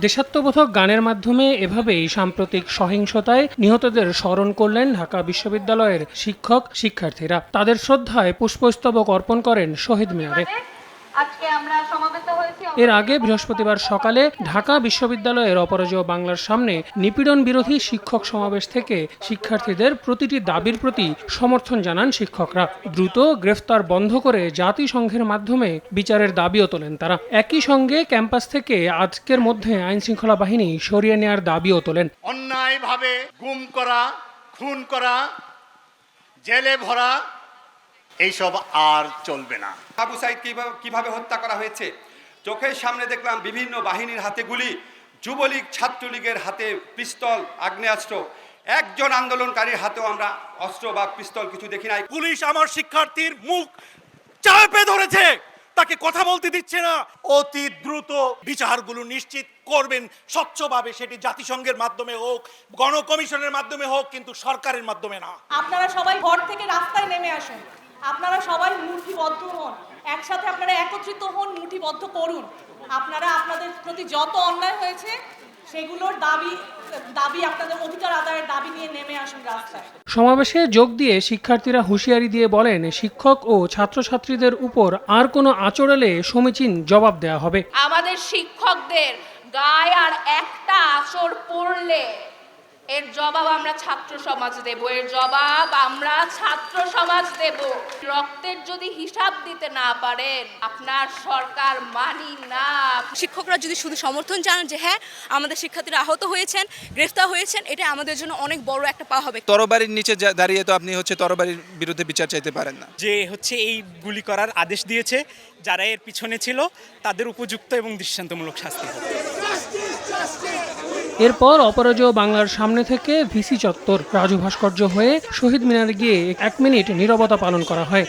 দেশাত্মবোধক গানের মাধ্যমে এভাবেই সাম্প্রতিক সহিংসতায় নিহতদের স্মরণ করলেন ঢাকা বিশ্ববিদ্যালয়ের শিক্ষক, শিক্ষার্থীরা। তাদের শ্রদ্ধায় পুষ্পস্তবক অর্পণ করেন শহীদ মিনারে। আজকে আমরা সমবেত হয়েছি। এর আগে বৃহস্পতিবার সকালে ঢাকা বিশ্ববিদ্যালয়ের অপরাজয় বাংলার সামনে নিপীড়ন বিরোধী শিক্ষক সমাবেশ থেকে শিক্ষার্থীদের প্রতিটি দাবির প্রতি সমর্থন জানান শিক্ষকরা। দ্রুত গ্রেফতার বন্ধ করে জাতিসংঘের মাধ্যমে বিচারের দাবিও তোলেন তারা। একই সঙ্গে ক্যাম্পাস থেকে আজকের মধ্যে আইনশৃঙ্খলা বাহিনী সরিয়ে নেওয়ার দাবিও তোলেন। অন্যায়ভাবে গুম করা খুন করা জেলে ভরা এইসব আর চলবে না। আবু সাইদ কীভাবে কীভাবে হত্যা করা হয়েছে? চোখের সামনে দেখলাম বিভিন্ন বাহিনীর হাতে গুলি যুবলীগ ছাত্রলীগের হাতে পিস্তল আগ্নেয়াস্ত্র। একজন আন্দোলনকারীর হাতেও আমরা অস্ত্র বা পিস্তল কিছু দেখি নাই। পুলিশ আমার শিক্ষার্থীর মুখ চাপে ধরেছে। তাকে কথা বলতে দিচ্ছে না। অতি দ্রুত বিচারগুলো নিশ্চিত করবেন স্বচ্ছভাবে। সেটি জাতিসংঘের মাধ্যমে হোক গণকমিশনের মাধ্যমে হোক কিন্তু সরকারের মাধ্যমে না। আপনারা সবাই ঘর থেকে রাস্তায় নেমে আসুন। আপনারা সবাই মুঠিবদ্ধ হন। একসাথে আপনারা একত্রিত হন মুঠিবদ্ধ করুন। আপনারা আপনাদের প্রতি যত অন্যায় হয়েছে সেগুলোর দাবি দাবি আপনাদের অধিকার আদায়ের দাবি নিয়ে নেমে আসুন রাস্তায়। সমাবেশে যোগ দিয়ে শিক্ষার্থীরা হুঁশিয়ারি দিয়ে বলেন শিক্ষক ও ছাত্রছাত্রীদের উপর আর কোনো আচরণে সমীচীন জবাব দেওয়া হবে। আমাদের শিক্ষকদের গায়ে আর একটা আচর পড়লে এর জবাব আমরা ছাত্র সমাজ দেব এর জবাব আমরা ছাত্র সমাজ দেব। রক্তের যদি হিসাব দিতে না পারেন আপনার সরকার মানি না। শিক্ষকরা যদি শুধু সমর্থন জানান যে হ্যাঁ আমাদের শিক্ষার্থীরা আহত হয়েছেন গ্রেফতার হয়েছেন এটা আমাদের জন্য অনেক বড় একটা পা হবে। তরবারির নিচে দাঁড়িয়ে তো আপনি হচ্ছে তরবারির বিরুদ্ধে বিচার চাইতে পারেন না। যে হচ্ছে এই গুলি করার আদেশ দিয়েছে যারা এর পিছনে ছিল তাদের উপযুক্ত এবং দৃষ্টান্তমূলক শাস্তি হবে। এরপর অপরাজয় বাংলার সামনে থেকে ভিসি চত্বর রাজু ভাস্কর্য হয়ে শহীদ মিনারে গিয়ে এক মিনিট নিরবতা পালন করা হয়।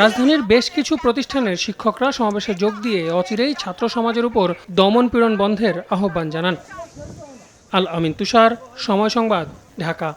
রাজধানীর বেশ কিছু প্রতিষ্ঠানের শিক্ষকরা সমাবেশে যোগ দিয়ে অচিরেই ছাত্র সমাজের উপর দমন পীড়ন বন্ধের আহ্বান জানান। আল আমিন তুষার, সময় সংবাদ, ঢাকা।